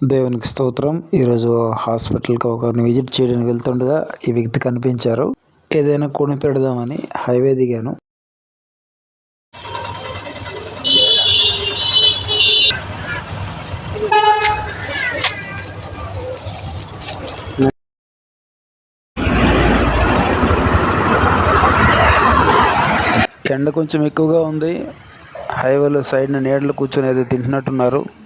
దేవునికి స్తోత్రం. ఈరోజు హాస్పిటల్కి ఒక విజిట్ చేయడానికి వెళ్తుండగా ఈ వ్యక్తి కనిపించారు. ఏదైనా కొని పెడదామని హైవే దిగాను. ఎండ కొంచెం ఎక్కువగా ఉంది. హైవేలో సైడ్ నీడలు కూర్చొని ఏదో తింటున్నట్టున్నారు.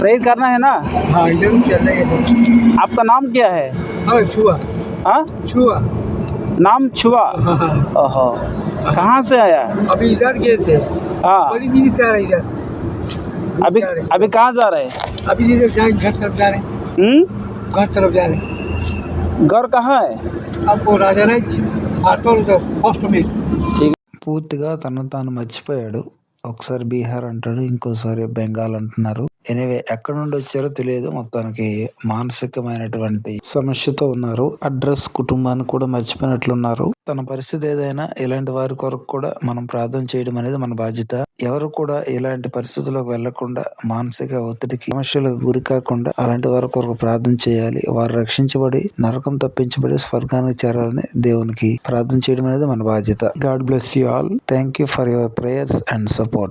प्रेयर करना है ना हाँ इधर चल रहे हैं आपका नाम क्या है हाँ छुआ हाँ छुआ नाम छुआ हाँ हाँ ओहो कहाँ से आया अभी इधर गए थे हाँ बड़ी दिन से आ रहे इधर अभी जा रहे। अभी कहाँ जा रहे हैं अभी इधर जाए घर तरफ जा रहे हैं हम्म? घर तरफ जा रहे हैं घर कहाँ है आपको राजा राज ऑटो पोस्ट में పూర్తిగా తను తాను మర్చిపోయాడు ఒకసారి బీహార్ అంటాడు ఇంకోసారి బెంగాల్ అంటున్నారు ఎనివే ఎక్కడ నుండి వచ్చారో తెలియదు. మొత్తానికి మానసికమైనటువంటి సమస్యతో ఉన్నారు. అడ్రస్ కుటుంబాన్ని కూడా మర్చిపోయినట్లున్నారు. తన పరిస్థితి ఏదైనా ఇలాంటి వారి కొరకు కూడా మనం ప్రార్థన చేయడం అనేది మన బాధ్యత. ఎవరు కూడా ఇలాంటి పరిస్థితుల్లోకి వెళ్ళకుండా మానసిక ఒత్తిడికి సమస్యలకు గురి కాకుండా అలాంటి వారి కొరకు ప్రార్థన చేయాలి. వారు రక్షించబడి నరకం తప్పించబడి స్వర్గానికి చేరాలని దేవునికి ప్రార్థన చేయడం అనేది మన బాధ్యత. God bless you all. Thank you for your prayers and support.